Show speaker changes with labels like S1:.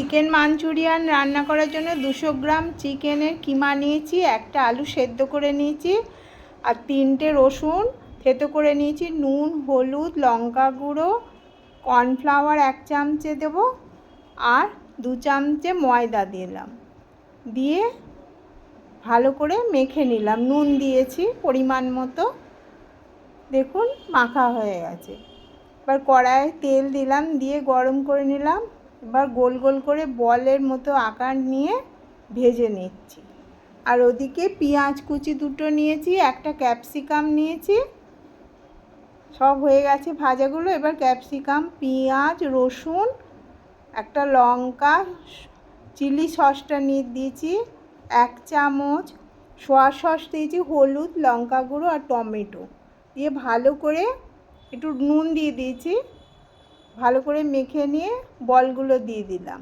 S1: Chicken Manchurian রান্না করার জন্য দুশো গ্রাম চিকেনের কিমা নিয়েছি, একটা আলু সেদ্ধ করে নিয়েছি, আর তিনটে রসুন থেতো করে নিয়েছি, নুন, হলুদ, লঙ্কা গুঁড়ো, কর্নফ্লাওয়ার এক চামচে দেব, আর দু চামচে ময়দা দিলাম। দিয়ে ভালো করে মেখে নিলাম, নুন দিয়েছি পরিমাণ মতো। দেখুন, মাখা হয়ে গেছে। এবার কড়াইয়ে তেল দিলাম, দিয়ে গরম করে নিলাম। এবার গোল গোল করে বলের মতো আকার নিয়ে ভেজে নিচ্ছি। আর ওদিকে পেঁয়াজ কুচি দুটো নিয়েছি, একটা ক্যাপসিকাম নিয়েছি। সব হয়ে গেছে ভাজাগুলো। এবার ক্যাপসিকাম, পেঁয়াজ, রসুন, একটা লঙ্কা, চিলি সসটা নিয়ে দিয়েছি, এক চামচ সোয়া সস দিয়েছি, হলুদ, লঙ্কা গুঁড়ো আর টমেটো। দিয়ে ভালো করে একটু নুন দিয়ে দিয়েছি। ভালো করে মেখে নিয়ে বলগুলো দিয়ে দিলাম।